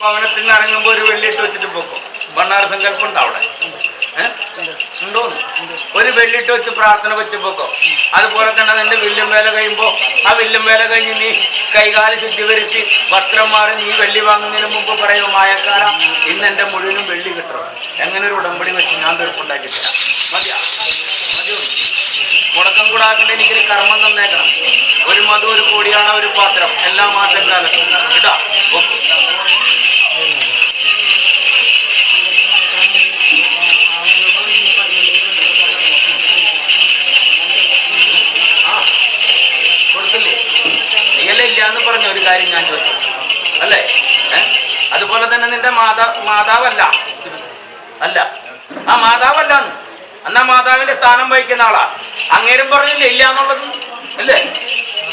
ഭവനത്തിൽ നിന്ന് ഇറങ്ങുമ്പോ ഒരു വെള്ളിയിട്ട് വെച്ചിട്ട് പോകും ഭണ്ണാര സങ്കല്പം ഉണ്ടോ അവിടെ? ഉണ്ടോ? ഒരു വെള്ളിയിട്ട് വെച്ച് പ്രാർത്ഥന വെച്ച് പോക്കോ. അതുപോലെ തന്നെ നിന്റെ വില്ലും വേല കഴിയുമ്പോ ആ വില്ലും വേല കഴിഞ്ഞ് നീ കൈകാൽ ശുദ്ധി വരുത്തി വസ്ത്രം മാറി നീ വെള്ളി വാങ്ങുന്നതിന് മുമ്പ് പറയും മായക്കാര ഇന്ന് എന്റെ മുഴുവനും വെള്ളി കിട്ടണം. എങ്ങനെ ഒരു ഉടമ്പടി വെച്ച് ഞാൻ തീർപ്പുണ്ടാക്കി മുടക്കം കൂടാക്കേണ്ട എനിക്കൊരു കർമ്മം തന്നേക്കണം. ഒരു മധു ഒരു കോടിയാണ് ഒരു പാത്രം. എല്ലാ മാസം കാലത്തും ഇടാ ഓക്കെ. അല്ലേ? അതുപോലെ തന്നെ നിന്റെ മാതാ മാതാവല്ല. അല്ല. ആ മാതാവല്ല എന്നാ മാതാവിന്റെ സ്ഥാനം വഹിക്കുന്ന ആളാ. അങ്ങേരും പറഞ്ഞില്ല ഇല്ല എന്നുള്ളത്? അല്ലേ?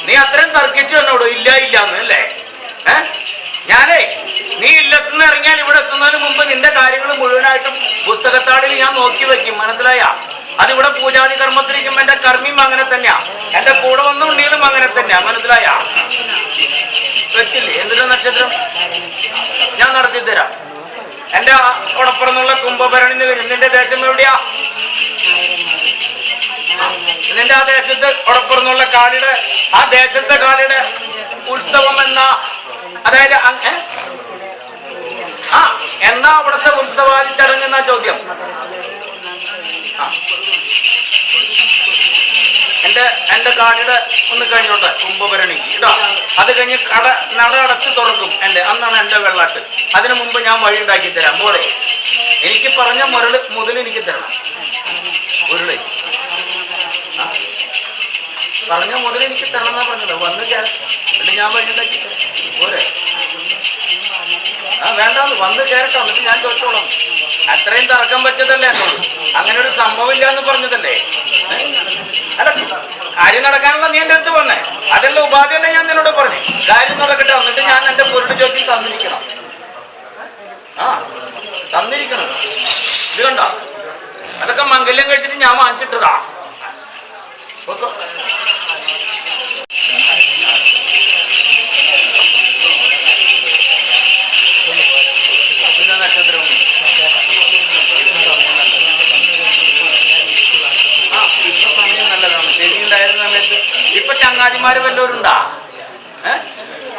നീ അത്രയും തർക്കിച്ചു എന്നോട് ഇല്ല ഇല്ല എന്ന് അല്ലേ? ഞാനേ നീ ഇല്ലത്തുനിന്ന് ഇറങ്ങിയാൽ ഇവിടെ എത്തുന്നതിന് മുമ്പ് നിന്റെ കാര്യങ്ങൾ മുഴുവനായിട്ടും പുസ്തകത്താടിൽ ഞാൻ നോക്കി വെക്കും. മനസ്സിലായ? അതിവിടെ പൂജാതി കർമ്മത്തിരിക്കുമ്പോ എന്റെ കർമ്മിയും അങ്ങനെ തന്നെയാ. എന്റെ കൂടെ വന്നുണ്ടെങ്കിലും അങ്ങനെ തന്നെയാ. മനസ്സിലായ? നക്ഷത്രം? ഞാൻ നടത്തി തരാം എന്റെ ഉടപ്പുറന്നുള്ള കുംഭഭരണി നിന്റെ ദേശം എവിടെയാ? നിന്റെ ആ ദേശത്ത് ഉടപ്പുറന്നുള്ള കാളിയുടെ ആ ദേശത്തെ കാളിയുടെ ഉത്സവം എന്ന? അതായത് ആ എന്നാ അവിടുത്തെ ഉത്സവാദി ചടങ്ങ് എന്നാ ചോദ്യം. എന്റെ എന്റെ കാലിടെ ഒന്ന് കഴിഞ്ഞോട്ടെ കുംഭഭരണിക്ക് കേട്ടോ അത് കഴിഞ്ഞ് കട നട അടച്ച് തുറക്കും എന്റെ അന്നാണ് എന്റെ വെള്ളാട്ട്. അതിനു മുമ്പ് ഞാൻ വഴി ഉണ്ടാക്കി തരാം. മോളെ എനിക്ക് പറഞ്ഞ മുരൾ മുതൽ എനിക്ക് തരണം. ഉരുളി. പറഞ്ഞ മുതൽ എനിക്ക് തരണം എന്നാ പറഞ്ഞത്. വന്ന് എന്നിട്ട് ഞാൻ വഴി ഉണ്ടാക്കി തരാം. പോരെ. ആ വേണ്ടാന്ന്. വന്ന് കയറട്ടോ എന്നിട്ട് ഞാൻ ചോദിച്ചോളാം അത്രയും തർക്കം പറ്റതല്ലേ എന്നോട് അങ്ങനെ ഒരു സംഭവം ഇല്ല എന്ന് പറഞ്ഞതല്ലേ? അല്ല കാര്യം നടക്കാനുള്ള നീ എന്റെ അടുത്ത് വന്നേ. അതെല്ലാം ഉപാധി തന്നെ ഞാൻ നിന്നോട് പറഞ്ഞു കാര്യം നടക്കട്ടെ എന്നിട്ട് ഞാൻ എന്റെ പൊരുട് ചോദ്യം തന്നിരിക്കണം. ആ തന്നിരിക്കണം. ഇത് കണ്ടോ? അതൊക്കെ മംഗല്യം കഴിച്ചിട്ട് ഞാൻ വാങ്ങിച്ചിട്ടതാ.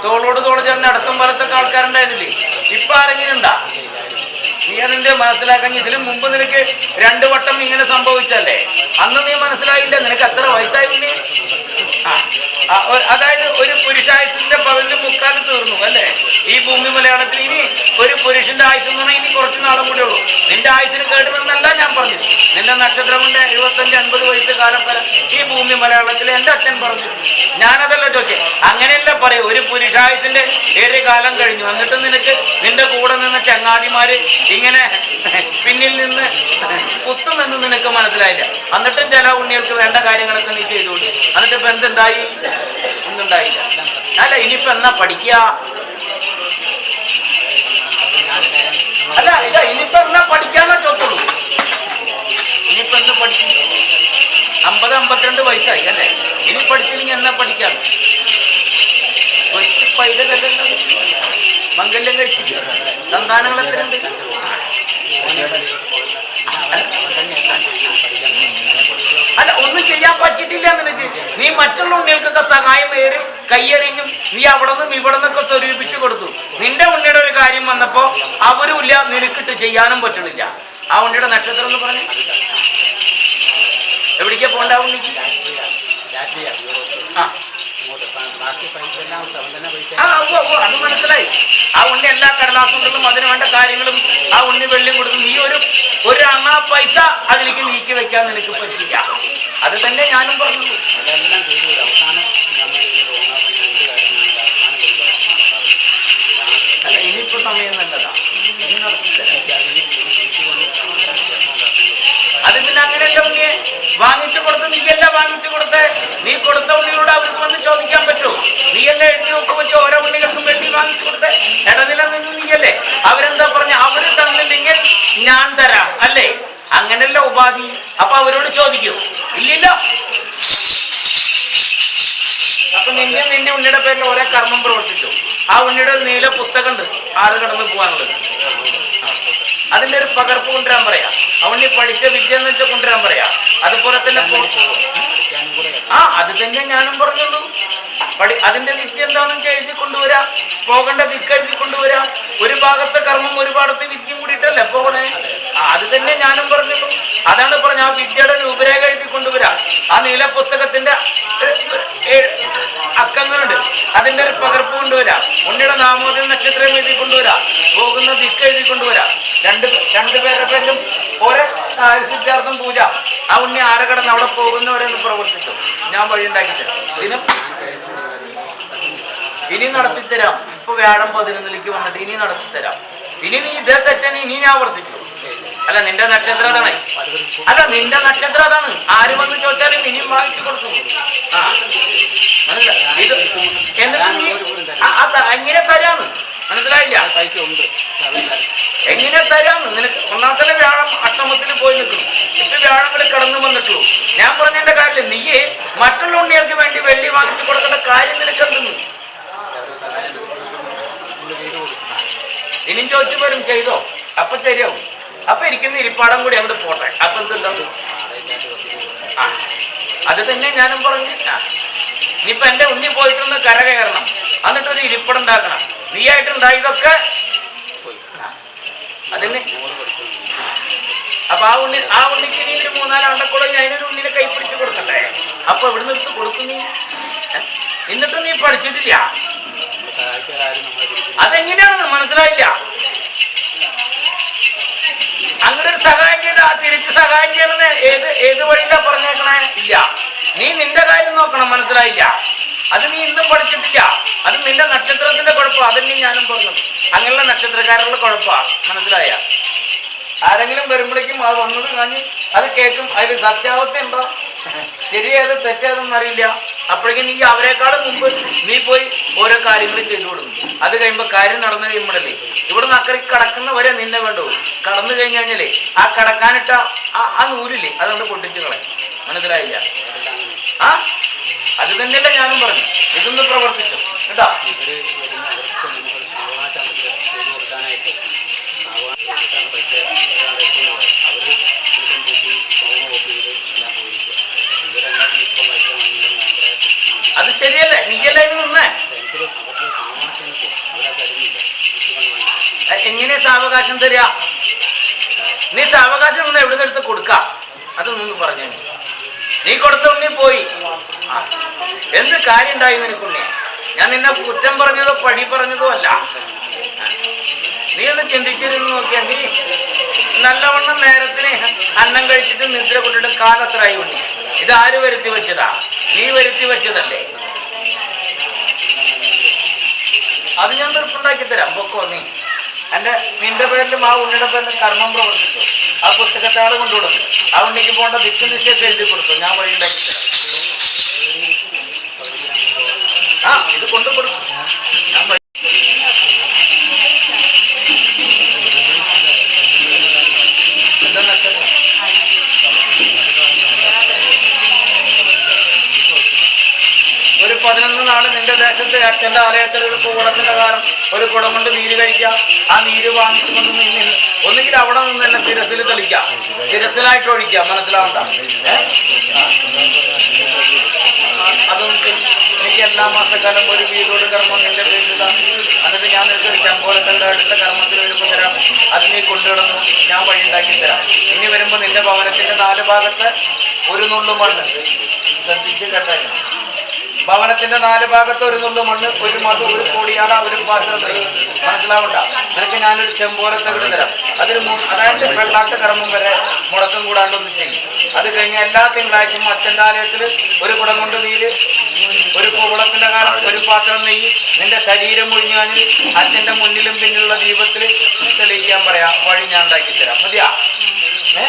തോളോട് തോൾ ചേർന്ന് അടക്കം പോലത്തൊക്കെ ആൾക്കാരുണ്ടായിരുന്നില്ലേ? ഇപ്പൊ ആരെങ്കിലും ഉണ്ടാ? നീ അതിന്റെ മനസ്സിലാക്കാൻ ഇതിലും മുമ്പ് നിനക്ക് രണ്ടു വട്ടം ഇങ്ങനെ സംഭവിച്ചല്ലേ അന്ന് നീ മനസ്സിലായില്ല. നിനക്ക് അത്ര വയസ്സായി പിന്നെ? അതായത് ഒരു പുരുഷായുസിന്റെ പതിനൊന്ന് മുക്കാലും തീർന്നു അല്ലേ? ഈ ഭൂമി മലയാളത്തിൽ ഇനി ഒരു പുരുഷന്റെ ആയുസ് എന്ന് പറഞ്ഞാൽ ഇനി കുറച്ച് നാളും കൂടെ ഉള്ളൂ നിന്റെ ആയുസിന് കേടുമെന്നല്ല ഞാൻ പറഞ്ഞു കൊണ്ട് എഴുപത്തഞ്ച് അൻപത് വയസ്സ് കാലം വരെ ഈ ഭൂമി മലയാളത്തിൽ എന്റെ അച്ഛൻ പറഞ്ഞു. ഞാനതല്ല ചോദിച്ചേ അങ്ങനെയല്ല പറയൂ. ഒരു പുരുഷായുസിന്റെ ഏറെ കാലം കഴിഞ്ഞു. എന്നിട്ട് നിനക്ക് നിന്റെ കൂടെ നിന്ന ചങ്ങാതിമാര് ഇങ്ങനെ പിന്നിൽ നിന്ന് കുത്തുമെന്ന് നിനക്ക് മനസ്സിലായില്ല. എന്നിട്ടും ചില ഉണ്ണികൾക്ക് വേണ്ട കാര്യങ്ങളൊക്കെ നീ ചെയ്തുകൊണ്ട്. എന്നിട്ട് ഇപ്പൊ എന്തുണ്ടായി? ഒന്നുണ്ടായില്ല. അല്ല ഇനിയിപ്പോ എന്നാ പഠിക്കുക? അല്ല ഇനിയിപ്പോ എന്നാ പഠിക്കാന്നാ ചോദിച്ചുള്ളൂ. ഇനിയിപ്പോ എന്ന് പഠിക്കും അമ്പത് അമ്പത്തിരണ്ട് വയസ്സായി അല്ലേ? ഇനി പഠിച്ചില്ലെങ്കിൽ എന്നാ പഠിക്കാം മംഗല്യം കഴിച്ചില്ല സന്താനങ്ങൾ എത്രയുണ്ട് അല്ല ഒന്നും ചെയ്യാൻ പറ്റിയിട്ടില്ല നിനക്ക് നീ മറ്റുള്ള ഉണ്ണികൾക്കൊക്കെ സഹായം ഏറി കയ്യെറിഞ്ഞും നീ അവിടെ നിന്നും ഇവിടെ നിന്നൊക്കെ സ്വരൂപിച്ചു കൊടുത്തു. നിന്റെ ഉണ്ണിയുടെ ഒരു കാര്യം വന്നപ്പോ അവരും ഇല്ല നിനക്കിട്ട് ചെയ്യാനും പറ്റണില്ല ആ ഉണ്ണിയുടെ നക്ഷത്രം എന്ന് പറഞ്ഞു. എവിടേക്കാ പോണ്ടാവും അത് മനസ്സിലായി. ആ ഉണ്ണി എല്ലാ കടലാസുകളും അതിന് വേണ്ട കാര്യങ്ങളും ആ ഉണ്ണി വെള്ളിയും കൊടുക്കും നീ ഒരു ഒരു അണ്ണാ പൈസ അതിലേക്ക് നീക്കി വെക്കാൻ നിനക്ക് പറ്റില്ല. അത് തന്നെ ഞാനും പറഞ്ഞു അല്ല ഇനിയിപ്പോ സമയം നല്ലതാ. അത് പിന്നെ അങ്ങനെയല്ല ഉണ്ണിയെ വാങ്ങിച്ചു കൊടുത്ത് നീയല്ല വാങ്ങിച്ചു കൊടുത്ത്? നീ കൊടുത്ത ഉണ്ണികളോട് അവർക്ക് വന്ന് ചോദിക്കാൻ പറ്റൂ. നീയല്ല എഴുതി ഒക്കെ വെച്ച് ഓരോ ഉണ്ണികൾക്കും വേണ്ടി വാങ്ങിച്ചു കൊടുത്ത്? ഇടനില നിന്ന് നീയല്ലേ? അവരെന്താ പറഞ്ഞ? അവർ തന്നില്ലെങ്കിൽ ഞാൻ തരാം അല്ലേ? അങ്ങനല്ല ഉപാധി. അപ്പൊ അവരോട് ചോദിക്കൂ. ഇല്ലല്ലോ. അപ്പൊ നിന്നെ നിന്റെ ഉണ്ണിയുടെ പേരിൽ ഓരോ കർമ്മം പ്രവർത്തിച്ചു. ആ ഉണ്ണിയുടെ നീല പുസ്തകമുണ്ട്. ആറ് കടന്ന് പോകാനുള്ളത് അതിന്റെ ഒരു പകർപ്പ് കൊണ്ടുവരാൻ പറയാ. അവൻ പഠിച്ച വിദ്യ എന്ന് വെച്ചാൽ കൊണ്ടുവരാൻ പറയാ. അതുപോലെ തന്നെ ആ അത് തന്നെ ഞാനും പറഞ്ഞുള്ളൂ പഠി അതിന്റെ വിദ്യ എന്താണെന്ന് വെച്ചാൽ എഴുതി കൊണ്ടുവരാ. പോകേണ്ട ദിക്ക് എഴുതി കൊണ്ടുവരാ. ഒരു ഭാഗത്തെ കർമ്മം ഒരു ഭാഗത്തെ വിദ്യയും കൂടിയിട്ടല്ലേ പോകണേ? അത്. തന്നെ ഞാനും പറഞ്ഞുള്ളൂ അതാണ് പറഞ്ഞ ആ വിദ്യയുടെ രൂപരേഖ എഴുതി കൊണ്ടുവരാ. ആ നീല പുസ്തകത്തിന്റെ അതിന്റെ ഒരു പകർപ്പ് കൊണ്ടുവരാ. ഉണ്ണിയുടെ നാമോദയ നക്ഷത്രം എഴുതി കൊണ്ടുവരാ. പോകുന്ന ദിക്ക് എഴുതി കൊണ്ടുവരാ. രണ്ട് രണ്ടുപേരുടെ പേരിലും ഓരോ സിദ്ധാർത്ഥം പൂജ. ആ ഉണ്ണി ആരെ കടന്ന് അവിടെ പോകുന്നവരെന്ന് പ്രവർത്തിച്ചു ഞാൻ വഴി ഉണ്ടാക്കിത്തരാം ഇതിനും ഇനി നടത്തിത്തരാം. ഇപ്പൊ വ്യാഴം പതിനൊന്നിലേക്ക് വന്നിട്ട് ഇനി നടത്തിത്തരാം. ഇനി നീ ഇതേ തെറ്റാൻ ഇനി ഞാൻ വർദ്ധിച്ചു അല്ല നിന്റെ നക്ഷത്രം അതാണ്. അല്ല നിന്റെ നക്ഷത്രം അതാണ്. ആര് വന്ന് ചോദിച്ചാലും ഇനിയും വാങ്ങിച്ചു കൊടുക്കും. ആ. എങ്ങനെ തരാന്ന്. മനസ്സിലായില്ല? പൈസ ഉണ്ട്. എങ്ങനെ തരാന്ന്? നിനക്ക് ഒന്നാമത്തെ വ്യാഴം അഷ്ടമത്തിൽ പോയി നിൽക്കുന്നു. ഇപ്പൊ വ്യാഴം കൂടെ കടന്നു വന്നിട്ടുള്ളൂ. ഞാൻ പറഞ്ഞതിന്റെ കാര്യം നീയെ മറ്റുള്ള ഉണ്ണികൾക്ക് വേണ്ടി വെള്ളി വാങ്ങിച്ചു കൊടുക്കേണ്ട കാര്യം നിനക്ക് എന്തെന്ന്? ഇനിയും ചോദിച്ചു പോലും ചെയ്തോ? അപ്പൊ ശരിയാവും. അപ്പൊ ഇരിക്കുന്ന ഇരിപ്പാടം കൂടി അങ്ങോട്ട് പോട്ടെ. അപ്പൊ എന്തുണ്ടാവും? ആ അത് തന്നെ ഞാനും പറഞ്ഞു. ഇനിയിപ്പൊ എന്റെ ഉണ്ണി പോയിട്ടൊന്ന് കര കയറണം. എന്നിട്ട് ഒരു ഇരിപ്പിടം ഉണ്ടാക്കണം. നീയായിട്ടുണ്ടായതൊക്കെ പോയി. അതിന് മോൾ പഠിക്കുന്നു അപ്പൊ ആ ഉണ്ണി ആ ഉണ്ണിക്ക് ഇനി ഒരു മൂന്നാൽ ഞാൻ ഒരു ഉണ്ണിനെ കൈപ്പിടിച്ച് കൊടുക്കണ്ടേ അപ്പൊ ഇവിടുന്ന് എടുത്ത് കൊടുക്കും നീ. ഏ? എന്നിട്ടും നീ പഠിച്ചിട്ടില്ല. അതെങ്ങനെയാണെന്ന് മനസ്സിലായില്ല. അങ്ങനെ ഒരു സഹായം ചെയ്ത് ആ തിരിച്ച് സഹായം ചെയ്യണമെന്ന് ഏത് ഏത് വഴിയിലാ പറഞ്ഞേക്കണേ? ഇല്ല. നീ നിന്റെ കാര്യം നോക്കണം മനസ്സിലായില്ല? അത് നീ ഇന്നും പഠിച്ചിട്ടില്ല. അത് നിന്റെ നക്ഷത്രത്തിന്റെ കുഴപ്പം അതന്നെ ഞാനും പറഞ്ഞു അങ്ങനെയുള്ള നക്ഷത്രക്കാരുടെ കുഴപ്പമാണ് മനസ്സിലായ? ആരെങ്കിലും വരുമ്പോഴേക്കും അത് വന്നത് കാഞ്ഞ് അത് കേൾക്കും. അതിൽ സത്യാവസ്ഥ ഉണ്ടോ ശരിയേത് തെറ്റേതെന്ന് അറിയില്ല. അപ്പോഴേക്കും നീ അവരെക്കാളും മുമ്പ് നീ പോയി ഓരോ കാര്യങ്ങൾ ചെയ്തു കൊടുക്കും. അത് കഴിയുമ്പോൾ കാര്യം നടന്നു കഴിയുമ്പോഴല്ലേ? ഇവിടുന്ന് അക്കറി കടക്കുന്നവരെ നിന്നെ വേണ്ടു. കടന്നു കഴിഞ്ഞു കഴിഞ്ഞാലേ ആ കടക്കാനിട്ട ആ നൂലില്ലേ? അതുകൊണ്ട് പൊട്ടിച്ചു കളയും. മനസ്സിലായില്ല? ആ? അത് തന്നെയല്ലേ ഞാനും പറഞ്ഞു ഇതൊന്ന് പ്രവർത്തിച്ചു. എന്താ കൂട്ടി. അത് ശരിയല്ലേ? എനിക്കല്ലേ ഇത് നിന്നേ? എങ്ങനെ സാവകാശം തരിക? നീ സാവകാശം നിന്ന് എവിടെ നിന്ന് എടുത്ത് കൊടുക്ക? അതൊന്നും പറഞ്ഞു. നീ കൊടുത്ത ഉണ്ണി പോയി. എന്ത് കാര്യം ഉണ്ടായി നിനക്കുണ്ണി ഞാൻ നിന്നെ കുറ്റം പറഞ്ഞതോ പഴി പറഞ്ഞതോ അല്ല. നീ ഒന്ന് ചിന്തിച്ചിരുന്ന് നോക്കിയാ നീ നല്ലവണ്ണം നേരത്തിന് അന്നം കഴിച്ചിട്ട് നിദ്ര കൊണ്ടിട്ട് കാലത്രായി ഉണ്ണി. ഇത് ആര് വരുത്തി വെച്ചതാ? നീ വരുത്തി വെച്ചതല്ലേ? അത് ഞാൻ തീർപ്പുണ്ടാക്കി തരാം. പൊക്കോ നീ. എന്റെ നിന്റെ പേരിലും ആ ഉണ്ണിയുടെ പേരിലും കർമ്മം പ്രവർത്തിച്ചു ആ പുസ്തകത്തെ ആൾ കൊണ്ടുവിടുന്നു. ഉണ്ണിക്ക് പോകേണ്ട ദിക്ക് നിശ്ചയത്തെ എഴുതി കൊടുത്തു. ഞാൻ വഴി ഉണ്ടാക്കി അച്ഛന്റെ ആലയത്തിൽ ഒരു കൂടത്തിന്റെ കാലം ഒരു കുടം കൊണ്ട് നീര് കഴിക്കാം. ആ നീര് വാങ്ങിച്ചുകൊണ്ട് നിന്ന് ഒന്നുകിൽ അവിടെ നിന്ന് തന്നെ തിരത്തിൽ തെളിക്കാം. തിരത്തിലായിട്ട് ഒഴിക്കാം. മനസ്സിലാവണ്ട? അതുകൊണ്ട്. എനിക്ക് എല്ലാ മാസക്കാലം ഒരു വീടോട് കർമ്മം നിന്റെ പേരിലിതാ എന്നിട്ട് ഞാൻ നിനക്ക് ചമ്പോലക്കരുടെ അടുത്ത കർമ്മത്തിൽ വരുമ്പോൾ തരാം. അത് നീ കൊണ്ടുവിടുന്നു ഞാൻ വഴി ഉണ്ടാക്കി തരാം. ഇനി വരുമ്പോൾ നിന്റെ ഭവനത്തിന്റെ നാല് ഭാഗത്ത് ഒരു നുള്ളു മണ്ണ് ശ്രദ്ധിച്ച് കേട്ടേക്കണം. ഭവനത്തിന്റെ നാല് ഭാഗത്ത് ഒരു നുള്ളു മണ്ണ് ഒരു മധു ഒരു കോടിയാണ് ഒരു പാത്രം തരും മനസ്സിലാവണ്ട? നിനക്ക് ഞാനൊരു ചെമ്പോലത്തെ വിട് തരാം. അതിന് അതായത് വെള്ളാട്ട് കർമ്മം വരെ മുടക്കം കൂടാണ്ടൊന്നും ചെയ്യും. അത് കഴിഞ്ഞ എല്ലാ തിങ്കളാഴ്ചയും അച്ഛന്റെ ആലയത്തിൽ ഒരു കുടം കൊണ്ട് നീര് ഒരു കുളത്തിന്റെ കാലം ഒരു പാത്രം നെയ്യ്. നിന്റെ ശരീരം മുഴിഞ്ഞാൽ അച്ഛന്റെ മുന്നിലും പിന്നിലുള്ള ദീപത്തിൽ തെളിയിക്കാൻ പറയാം. വഴി ഞാൻ ഉണ്ടാക്കി തരാം മതിയാ? ഏ?